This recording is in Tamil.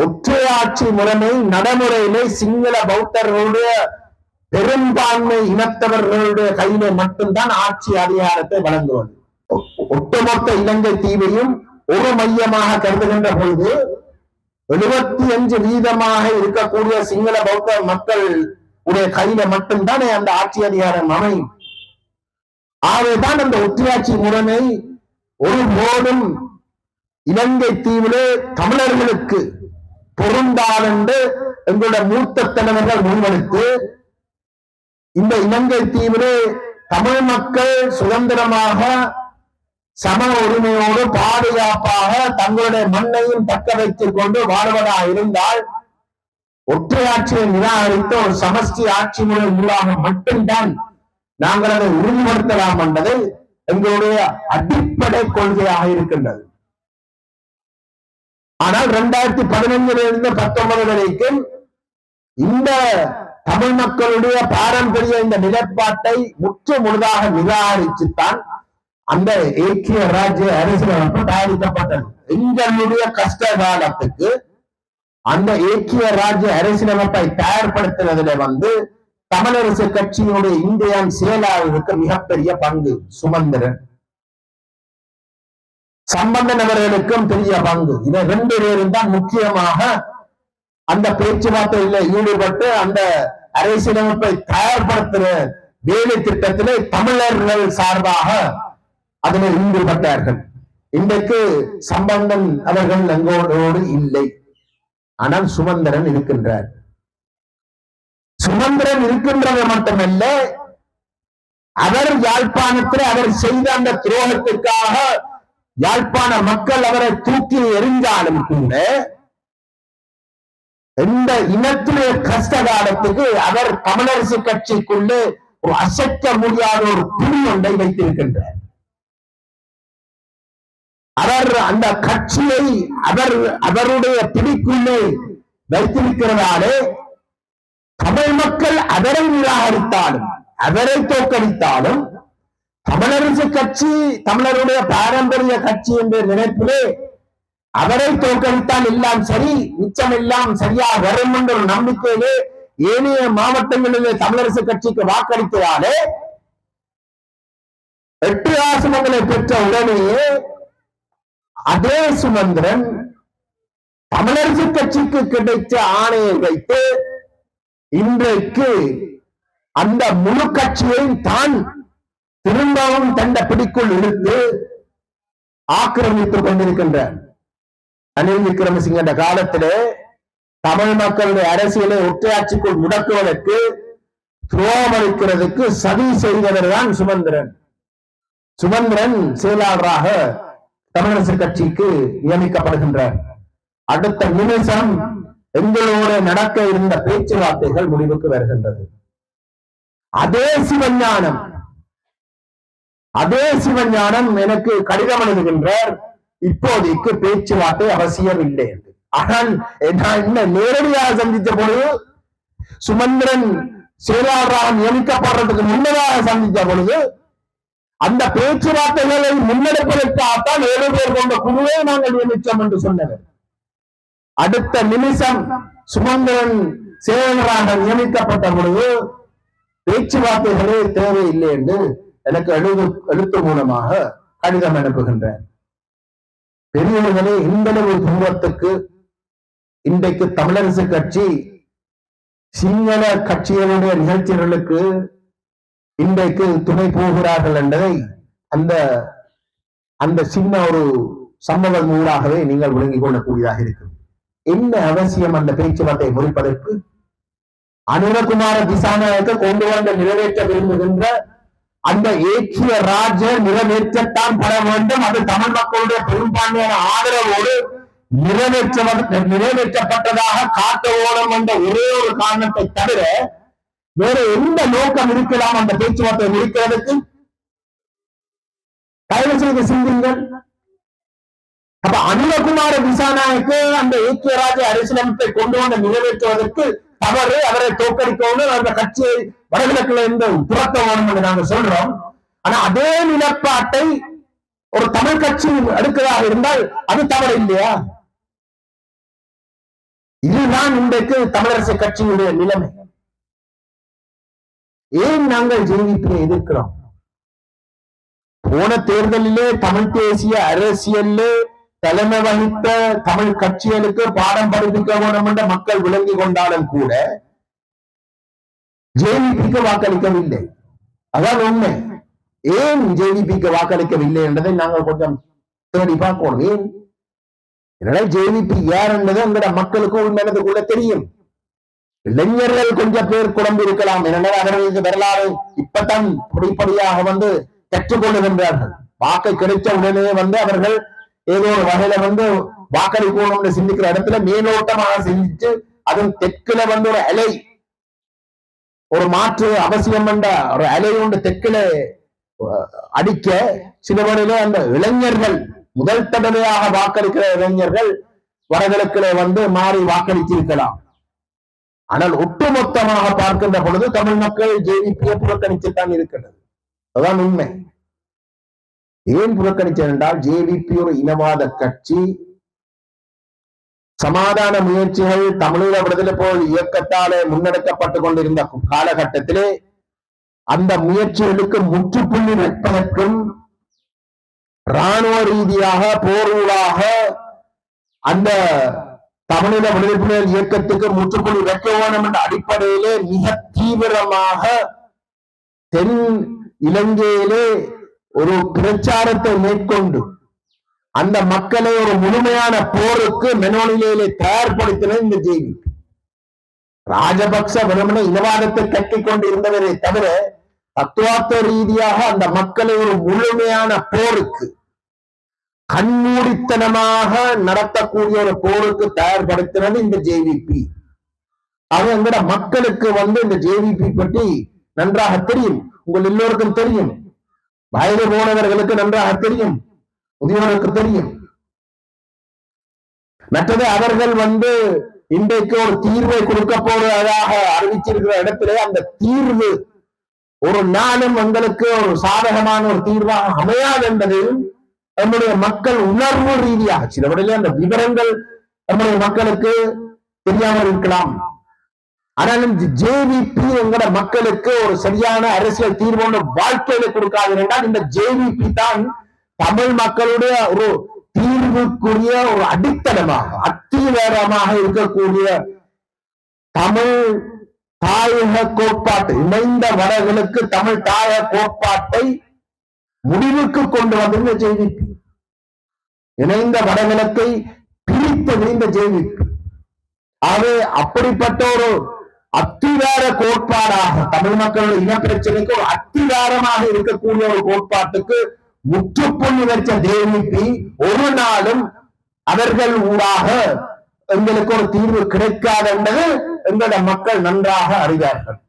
ஒற்றையாட்சி முறைமை நடைமுறையிலே சிங்கள பௌத்தர்களுடைய பெரும்பான்மை இனத்தவர்களுடைய கையில மட்டும்தான் ஆட்சி அதிகாரத்தை வழங்குவது. ஒ- ஒட்டுமொத்த இலங்கை தீவையும் ஒரு மையமாக கருதுகின்ற பொழுது எழுபத்தி அஞ்சு வீதமாக இருக்கக்கூடிய சிங்கள பௌத்த மக்கள் உடைய கையில மட்டும்தான் அந்த ஆட்சி அதிகாரம் அமையும். ஆகவேதான் அந்த ஒற்றையாட்சி முறைமை ஒருபோதும் இலங்கை தீவிலே தமிழர்களுக்கு பொருந்தால் என்று எங்களுடைய மூத்த தலைவர்கள் முன்வெடுத்து இந்த இலங்கை தீவிலே தமிழ் மக்கள் சுதந்திரமாக சம உரிமையோடு பாதுகாப்பாக தங்களுடைய மண்ணையும் தக்க வைத்துக் கொண்டு வாழ்வதா இருந்தால் ஒற்றையாட்சியை நிராகரித்த ஒரு சமஷ்டி ஆட்சி முறை மூலமாக மட்டும்தான் நாங்கள் அதை உறுதிப்படுத்தலாம் என்பது எங்களுடைய அடிப்படை கொள்கையாக இருக்கின்றது. ஆனால் இரண்டாயிரத்தி பதினைஞ்சிலிருந்து இருந்து பத்தொன்பது வரைக்கும் இந்த தமிழ் மக்களுடைய பாரம்பரிய இந்த நிலைப்பாட்டை முற்று முழுதாக நிராகரிச்சுத்தான் அந்த ஏக்கிய ராஜ்ய அரசியலமைப்பு தயாரிக்கப்பட்டது. எங்களுடைய கஷ்ட காலத்துக்கு அந்த ஏக்கிய ராஜ்ய அரசியலமைப்பை தயார்படுத்தினதுல வந்து தமிழரசு கட்சியினுடைய இந்தியாவின் செயலாளருக்கு மிகப்பெரிய பங்கு சுமந்திரன். சம்பந்தன் அவர்களுக்கும் பெரிய பங்கு. இதை ரெண்டு பேரும் தான் முக்கியமாக அந்த பேச்சுவார்த்தையில ஈடுபட்டு அந்த அரசியலமைப்பை தயார்படுத்துற வேலை திட்டத்திலே தமிழர்கள் சார்பாக அதில் ஈடுபட்டார்கள். இன்றைக்கு சம்பந்தன் அவர்கள் எங்களோடு இல்லை. ஆனால் சுமந்திரன் இருக்கின்றார். சுமந்திரன் இருக்கின்றது மட்டுமல்ல அவர் யாழ்ப்பாணத்தில் அவர் செய்த அந்த துரோகத்துக்காக யாழ்ப்பாண மக்கள் அவரை தூக்கி எரிஞ்சாலும் கூட எந்த இனத்திலே கஷ்ட காலத்துக்கு அவர் தமிழரசு கட்சிக்குள்ளே ஒரு அசைக்க முடியாத ஒரு புலி ஒன்றை வைத்திருக்கின்றார். அவர் அந்த கட்சியை அவர் அவருடைய பிடிக்குள்ளே வைத்திருக்கிறதாலே தமிழ் மக்கள் அவரை நிராகரித்தாலும் அவரை தோற்கடித்தாலும் தமிழரசு கட்சி தமிழருடைய பாரம்பரிய கட்சி என்ற நினைப்பிலே அவரை தோற்கடித்தால் எல்லாம் சரி மிச்சம் எல்லாம் சரியா வரும் என்ற ஒரு நம்பிக்கையிலே ஏனைய மாவட்டங்களிலே தமிழரசு கட்சிக்கு வாக்களித்ததாலே எட்டு ஆசனங்களை பெற்ற உடனேயே அதே சுமந்திரன் தமிழரசு கட்சிக்கு கிடைத்த ஆணையை வைத்து இன்றைக்கு அந்த முழு கட்சியை தான் திரும்பவும் தண்ட பிடிக்குள் இழுத்து ஆக்கிரமித்துக் கொண்டிருக்கின்ற ரணில் விக்ரமசிங்க காலத்திலே தமிழ் மக்களுடைய அரசியலை ஒற்றையாட்சிக்குள் முடக்குவதற்கு துரோமளிக்கிறதுக்கு சதி செய்தவர் தான் சுமந்திரன். சுமந்திரன் செயலாளராக தமிழரசு கட்சிக்கு நியமிக்கப்படுகின்றார். அடுத்த நிமிஷம் எங்களோடு நடக்க இருந்த பேச்சுவார்த்தைகள் முடிவுக்கு வருகின்றது. அதே சிவஞானம் அதே சிவஞானம் எனக்கு கடிதம் எழுதுகின்றார். இப்போதைக்கு பேச்சுவார்த்தை அவசியம் இல்லை என்று. ஆனால் என்ன நேரடியாக சந்தித்த பொழுது சுமந்திரன் செயலாளராக நியமிக்கப்படுறதுக்கு முன்னதாக சந்தித்த பொழுது அந்த பேச்சுவார்த்தைகளை முன்னெடுப்பதற்காகத்தான் ஏழு பேர் கொண்ட குழுவை நாங்கள் நியமித்தோம் என்று சொன்னவர். அடுத்த நிமிஷம் சுமந்திரன் செயலராக நியமிக்கப்பட்ட பொழுது பேச்சுவார்த்தைகளே தேவையில்லை என்று எனக்கு எழுது எழுத்து மூலமாக கடிதம் அனுப்புகின்றேன். பெரியவர்களே இந்த ஒரு துன்பத்துக்கு இன்றைக்கு தமிழரசு கட்சி சிங்கள கட்சிகளுடைய நிகழ்ச்சிகளுக்கு இன்றைக்கு துணை போகிறார்கள் என்பதை அந்த அந்த சின்ன ஒரு சம்பவம் ஊடாகவே நீங்கள் விளங்கிக் கொள்ளக்கூடியதாக இருக்கும் என்ன அவசியம் அந்த பேச்சுவார்த்தை முறிப்பதற்கு? அனுரகுமார திசாநாயக்க கொண்டு வந்து நிறைவேற்ற விரும்புகின்ற அந்த ஏற்றிய ராஜ நிறைவேற்றத்தான் பெற வேண்டும். அது தமிழ் மக்களுடைய பெரும்பான்மையான ஆதரவோடு நிறைவேற்ற நிறைவேற்றப்பட்டதாக காட்ட ஓடம் என்ற ஒரே ஒரு காரணத்தை தவிர வேற எந்த நோக்கம் இருக்கலாம் அந்த பேச்சுவார்த்தை முடிக்கிறதுக்கு? தயவு செய்து சிந்திங்கள் அப்ப அனுரகுமார திசாநாயக்கு அந்த ஏக்கியராஜ அரசியலமைப்பை கொண்டு வந்து நிறைவேற்றுவதற்கு தவறு. அவரை தோற்கடிக்கணும் அந்த கட்சியை வடகிழக்குல இருந்து துரத்த வேணும் என்று நாங்க சொல்றோம். ஆனா அதே நிலப்பாட்டை ஒரு தமிழ் கட்சி எடுக்கிறதாக இருந்தால் அது தவறு இல்லையா? இதுதான் இன்றைக்கு தமிழரசு கட்சியுடைய நிலைமை. ஏன் நாங்கள் ஜேவிபியை எதிர்க்கிறோம்? போன தேர்தலிலே தமிழ் தேசிய அரசியல்ல தலைமை வகித்த தமிழ் கட்சிகளுக்கு பாடம் படிப்பிக்க வேண்டும் என்ற மக்கள் விளங்கி கொண்டாலும் கூட ஜேவிபிக்கு வாக்களிக்கவில்லை. அதான் உண்மை. ஏன் ஜேவிபிக்கு வாக்களிக்கவில்லை என்பதை நாங்கள் கொஞ்சம் தேடி பார்க்கணும் ஏன்? என்னடா ஜேவிபி யார் என்பது எங்கட மக்களுக்கு உண்மையானதுக்குள்ள தெரியும். இளைஞர்கள் கொஞ்சம் பேர் குழம்பு இருக்கலாம். ஏனென்றால் அவர்களுக்கு வரலாறு இப்பதான் படிப்படியாக வந்து கற்றுக்கொள்ளுகின்றார்கள் வாக்கு கிடைச்ச உடனே வந்து அவர்கள் ஏதோ ஒரு வகையில வந்து வாக்களிக்கணும்னு சிந்திக்கிற இடத்துல மேலோட்டமாக சிந்திச்சு அதுவும் தெற்குல வந்து ஒரு அலை ஒரு மாற்று அவசியம் என்ற ஒரு அலை ஒன்று தெற்குல அடிக்க சில வழியில அந்த இளைஞர்கள் முதல் தடவையாக வாக்களிக்கிற இளைஞர்கள் வடகிழக்கில வந்து மாறி வாக்களித்திருக்கலாம். ஆனால் ஒட்டுமொத்தமாக பார்க்கின்ற பொழுது தமிழ் மக்கள் ஜேவிபியை புறக்கணித்துத்தான் இருக்கிறது. அதுதான் உண்மை. ஏன் புறக்கணிச்சது என்றால் ஜேவிபி ஒரு இனவாத கட்சி சமாதான முயற்சிகள் தமிழீழ விடுதலை போல் இயக்கத்தாலே முன்னெடுக்கப்பட்டு கொண்டிருந்த காலகட்டத்திலே அந்த முயற்சிகளுக்கு முற்றுப்புள்ளி வைப்பதற்கும் ராணுவ ரீதியாக போரூடாக அந்த தமிழீழ விடுதலை புலிகள் இயக்கத்துக்கு முற்றுப்புள்ளி வைக்க வேண்டும் என்ற அடிப்படையிலே மிக தீவிரமாக தென் இலங்கையிலே ஒரு பிரச்சாரத்தை மேற்கொண்டு அந்த மக்களை ஒரு முழுமையான போருக்கு மெனோனிலையிலே தயார்படுத்தினது இந்த ஜெய்வி ராஜபக்ச வெறுமனே இனவாதத்தை கட்டிக் கொண்டு இருந்தவரை தவிர தத்துவார்த்த ரீதியாக அந்த மக்களை ஒரு முழுமையான போருக்கு கண்மூடித்தனமாக நடத்தக்கூடிய ஒரு போருக்கு தயார்படுத்தினது இந்த ஜேவிபி அது எங்கட மக்களுக்கு வந்து இந்த ஜேவிபி பற்றி நன்றாக தெரியும். உங்கள் எல்லோருக்கும் தெரியும். வயது போனவர்களுக்கு நன்றாக தெரியும். முதியோருக்கு தெரியும். மற்றது அவர்கள் வந்து இன்றைக்கு ஒரு தீர்வை கொடுக்க போவதாக அறிவிச்சிருக்கிற இடத்திலே அந்த தீர்வு ஒரு நாளும் எங்களுக்கு ஒரு சாதகமான ஒரு தீர்வாக அமையாது என்பதையும் நம்முடைய மக்கள் உணர்வு ரீதியாக சில அந்த விவரங்கள் நம்முடைய மக்களுக்கு தெரியாமல் இருக்கலாம். ஆனாலும் ஜேவிபி எங்கட மக்களுக்கு ஒரு சரியான அரசியல் தீர்வு வாழ்க்கையில கொடுக்காது என்றால் இந்த ஜேவிபி தான் தமிழ் மக்களுடைய ஒரு தீர்வுக்குரிய ஒரு அடித்தளமாக அத்திவேரமாக இருக்கக்கூடிய தமிழ் தாயக கோட்பாட்டு இணைந்த வடகளுக்கு தமிழ் தாயக கோட்பாட்டை முடிவுக்கு கொண்டு வந்திருந்த ஜேவிபி. இணைந்த வடகிழக்கை பிரித்தது இந்த ஜேவிபி. ஆகவே அப்படிப்பட்ட ஒரு அத்திவார கோட்பாடாக தமிழ் மக்களுடைய இன பிரச்சனைக்கு ஒரு அத்திவாரமாக இருக்கக்கூடிய ஒரு கோட்பாட்டுக்கு முற்றுப்புள்ளி வச்ச தேவிக்கு ஒரு நாளும் அவர்கள் ஊடாக எங்களுக்கு ஒரு தீர்வு கிடைக்காது என்பது எங்களோட மக்கள் நன்றாக அறிவார்கள்.